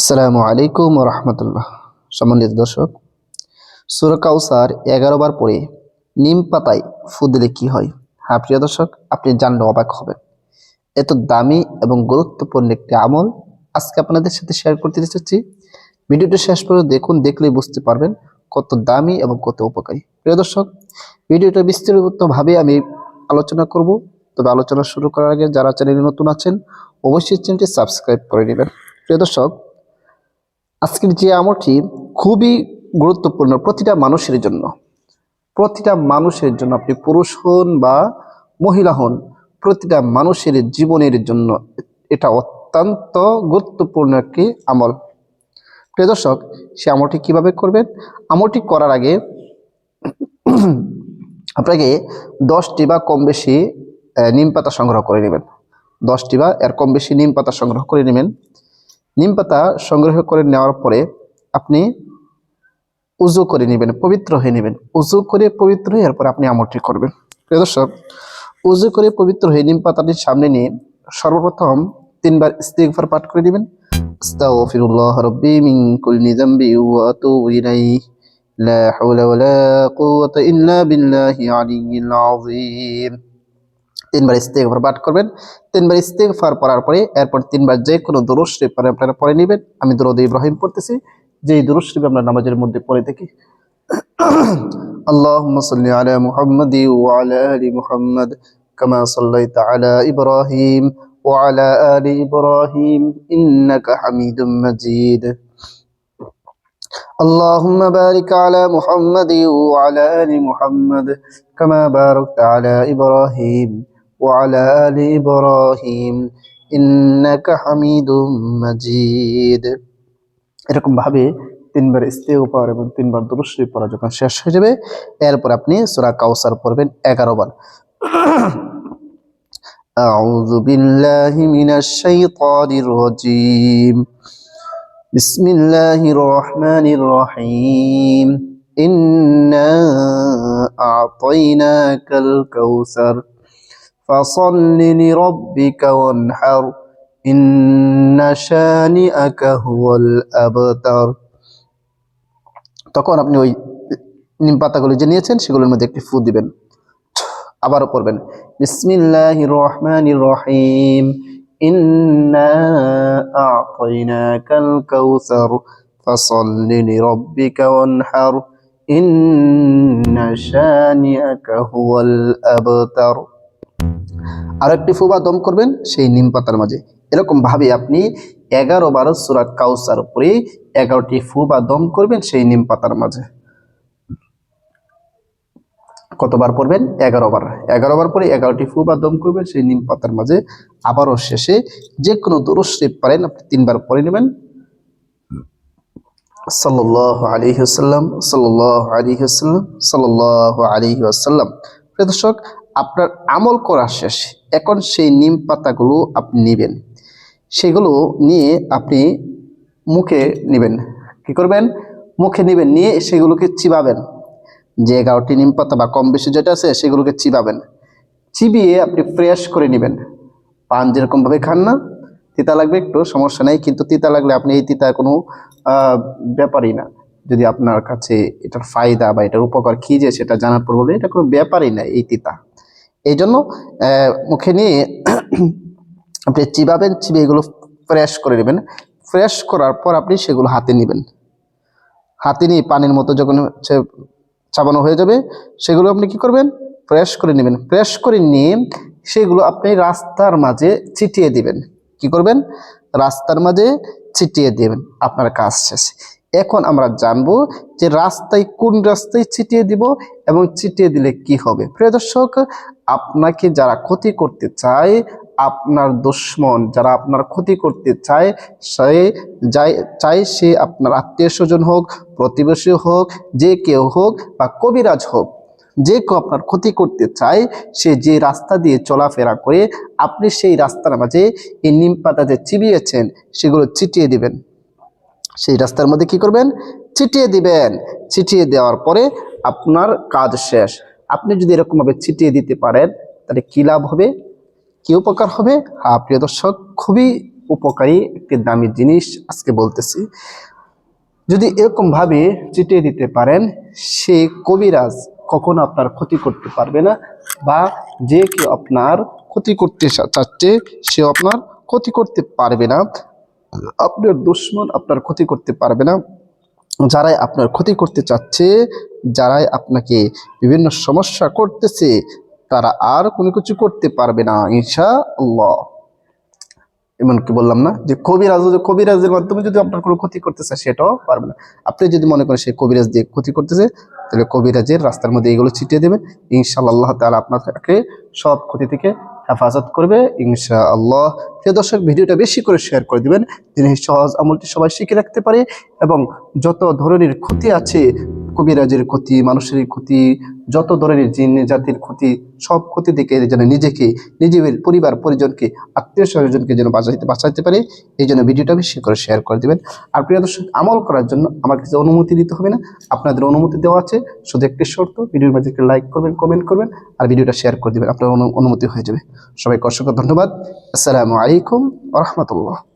আসসালামু আলাইকুম রহমতুল্লাহ সম্মানিত দর্শক, সুর কাউসার এগারো বার পরে নিম পাতায় ফু দিলে কি হয়? হ্যাঁ প্রিয় দর্শক, আপনি জানলে অবাক হবেন। এত দামি এবং গুরুত্বপূর্ণ একটি আমল আজকে আপনাদের সাথে শেয়ার করতে চাচ্ছি ভিডিওটি শেষ পর্যন্ত দেখুন, দেখলেই বুঝতে পারবেন কত দামি এবং কত উপকারী। প্রিয় দর্শক, ভিডিওটা বিস্তারিতভাবে আমি আলোচনা করব। তবে আলোচনা শুরু করার আগে যারা চ্যানেলে নতুন আছেন, অবশ্যই চ্যানেলটি সাবস্ক্রাইব করে নেবেন। প্রিয় দর্শক আজকের যে আমলটি খুবই গুরুত্বপূর্ণ প্রতিটা মানুষের জন্য। প্রতিটা মানুষের জন্য আপনি পুরুষ হন বা মহিলা হন, প্রতিটা মানুষের জীবনের জন্য এটা অত্যন্ত গুরুত্বপূর্ণ একটি আমল। প্রিয় দর্শক, সে আমলটি কীভাবে করবেন? আমলটি করার আগে আপনাকে দশটি বা কম বেশি নিম পাতা সংগ্রহ করে নেবেন। দশটি বা এর কম বেশি নিম পাতা সংগ্রহ করে নেবেন। নিম পাতা সংগ্রহ করে নেওয়ার পরে আপনি উজু করে নেবেন, পবিত্র হয়ে নেবেন। উজু করে পবিত্র হয়ে এরপর আপনি আমলটি করবেন। প্রিয় দর্শক, উজু করে পবিত্র হয়ে নিম পাতাটির সামনে নিয়ে সর্বপ্রথম তিনবার ইস্তিগফার পাঠ করে নেবেন। আস্তাগফিরুল্লাহ রাব্বি আযীম। তিনবার ইস্তেগফার পাঠ করবেন তিনবার ইস্তেগফার পড়ার পরে এরপর তিনবার যে কোনো দুরূদ শরীফ পরে আপনারা পড়ে নেবেন আমি দুরূদ ইব্রাহিম পড়তেছি যেই দুরূদ শরীফ আমরা নামাজের মধ্যে পড়ে থাকি আল্লাহুম্মা সাল্লি আলা মুহাম্মাদি ওয়া আলা আলি মুহাম্মাদ কামা সাল্লাইতা আলা ইব্রাহিম ওয়া আলা আলি ইব্রাহিম ইন্নাকা হামিদুম মাজিদ اللهم بارك على محمد وعلى آل محمد كما باركت على إبراهيم وعلى آل إبراهيم إنك حميد مجيد এরকম ভাবে তিনবার ইস্তেগফার এবং তিনবার দুরূদ শরীফ পড়া যখন শেষ হয়ে যাবে এরপর আপনি সূরা কাউসার পড়বেন 11 বার أعوذ بالله من الشيطان الرجيم بسم الله الرحمن الرحيم إنا أعطيناك الكوثر فصل لربك وانحر إن شانئك هو الأبتر তখন আপনি ওই নিম পাতাগুলো যে নিয়েছেন সেগুলোর মধ্যে একটি ফু দিবেন আবারও পড়বেন বিসমিল্লাহির রহমানির রহিম إنا أعطيناك الكوثر فصل لربك وانحر إن شانئك هو الأبتر আর একটি ফুবা দম করবেন সেই নিম পাতার মাঝে। এরকম ভাবে আপনি এগারো বারো সুরা কাউসার উপরে এগারোটি ফু বা দম করবেন সেই নিম পাতার মাঝে। কতবার পড়বেন? এগারো বার এগারো বার পরে এগারোটি ফু বা দম করবেন সেই নিম পাতার মাঝে। আবারও শেষে যে কোনো দুরুশ্রীপ পারেন, আপনি তিনবার পরে নেবেন। সাল্লাহ আলী হাসাল্লাম সাল্লাহ আলী হাসাল্লাম সাল্লাহ আলী আসাল্লাম প্রিয় দর্শক আপনার আমল করা শেষ। এখন সেই নিম পাতাগুলো আপনি নেবেন। সেগুলো নিয়ে আপনি মুখে নেবেন। কি করবেন? মুখে নেবেন, নিয়ে সেগুলোকে চিবাবেন। যে এগারোটি নিম পাতা বা কম বেশি যেটা আছে, সেগুলোকে চিবাবেন। চিবিয়ে আপনি ফ্রেশ করে নেবেন। পান যেরকমভাবে খান না, তিতা লাগবে একটু, সমস্যা নেই, কিন্তু তিতা লাগলে আপনি এই তিতা কোনো ব্যাপারই না। যদি আপনার কাছে এটার ফায়দা বা এটার উপকার কী যে সেটা জানার পর বলবে এটা কোনো ব্যাপারই না এই তিতা। এই জন্য মুখে নিয়ে আপনি চিবাবেন চিবিয়ে এগুলো ফ্রেশ করে নেবেন ফ্রেশ করার পর আপনি সেগুলো হাতে নেবেন। হাতে নিয়ে পানির মতো যখন হচ্ছে চাবানো হয়ে যাবে, সেগুলো আপনি কি করবেন? ফ্রেশ করে নেবেন। ফ্রেশ করে নিয়ে সেগুলো আপনি রাস্তার মাঝে ছিটিয়ে দিবেন। কি করবেন? রাস্তার মাঝে ছিটিয়ে দিবেন। আপনার কাজ শেষ। এখন আমরা জানব যে রাস্তায় কোন রাস্তায় ছিটিয়ে দিব এবং ছিটিয়ে দিলে কি হবে। প্রিয় দর্শক আপনাকে যারা ক্ষতি করতে চায়, আপনার দুশ্মন যারা আপনার ক্ষতি করতে চায়, সে যাই চাই সে আপনার আত্মীয় স্বজন হোক, প্রতিবেশী হোক, যে কেউ হোক বা কবিরাজ হোক, যে কেউ আপনার ক্ষতি করতে চায়, সে যে রাস্তা দিয়ে চলাফেরা করে, আপনি সেই রাস্তার মাঝে এই নিম পাতা যে চিবিয়েছেন, সেগুলো চিটিয়ে দিবেন। সেই রাস্তার মধ্যে কি করবেন? ছিটিয়ে দিবেন। ছিটিয়ে দেওয়ার পরে আপনার কাজ শেষ। আপনি যদি এরকমভাবে ছিটিয়ে দিতে পারেন, তাহলে কী লাভ হবে? কি উপকার হবে? হ্যাঁ প্রিয় দর্শক, খুবই উপকারী একটি দামি জিনিস আজকে বলতেছি। যদি এরকম ভাবে চিটিয়ে দিতে পারেন, সে কবিরাজ কখনো আপনার ক্ষতি করতে পারবে না বা যে কেউ আপনার ক্ষতি করতে চাচ্ছে সে আপনার ক্ষতি করতে পারবে না। আপনার দুশ্মন আপনার ক্ষতি করতে পারবে না। যারাই আপনার ক্ষতি করতে চাচ্ছে, যারাই আপনাকে বিভিন্ন সমস্যা করতেছে, তারা আর কোনো কিছু করতে পারবে না ইনশা আল্লাহ এমনকি বললাম না যে কবিরাজ কবিরাজের মাধ্যমে যদি আপনার কোনো ক্ষতি করতেছে, সেটাও পারবে না। আপনি যদি মনে করেন সেই কবিরাজ দিয়ে ক্ষতি করতেছে, তাহলে কবিরাজের রাস্তার মধ্যে এগুলো ছিটিয়ে দেবেন ইনশাআল্লাহ আল্লাহ তাআলা আপনাকে সব ক্ষতি থেকে হেফাজত করবে। ইনশা আল্লাহ প্রিয় দর্শক, ভিডিওটা বেশি করে শেয়ার করে দিবেন। তিনি সহজ আমলটি সবাই শিখে রাখতে পারে এবং যত ধরনের ক্ষতি আছে কবিরাজের ক্ষতি, মানুষের ক্ষতি, যত ধরনের জিন জাতির ক্ষতি, সব ক্ষতি থেকে যেন নিজেকে, নিজের পরিবার, পরিজনকে, আত্মীয় স্বজনকে যেন বাঁচাইতে বাঁচাইতে পারে, এই জন্য ভিডিওটা বেশি করে শেয়ার করে দেবেন। আর প্রিয় দর্শক, আমল করার জন্য আমার যে অনুমতি দিতে হবে না। আপনাদের অনুমতি দেওয়া আছে, শুধু একটি শর্ত, ভিডিওর মাঝে একটি লাইক করবেন কমেন্ট করবেন, আর ভিডিওটা শেয়ার করে দেবেন। আপনার অনুমতি হয়ে যাবে। সবাইকে অসংখ্য ধন্যবাদ। আসসালামু আলাইকুম রহমতুল্লাহ।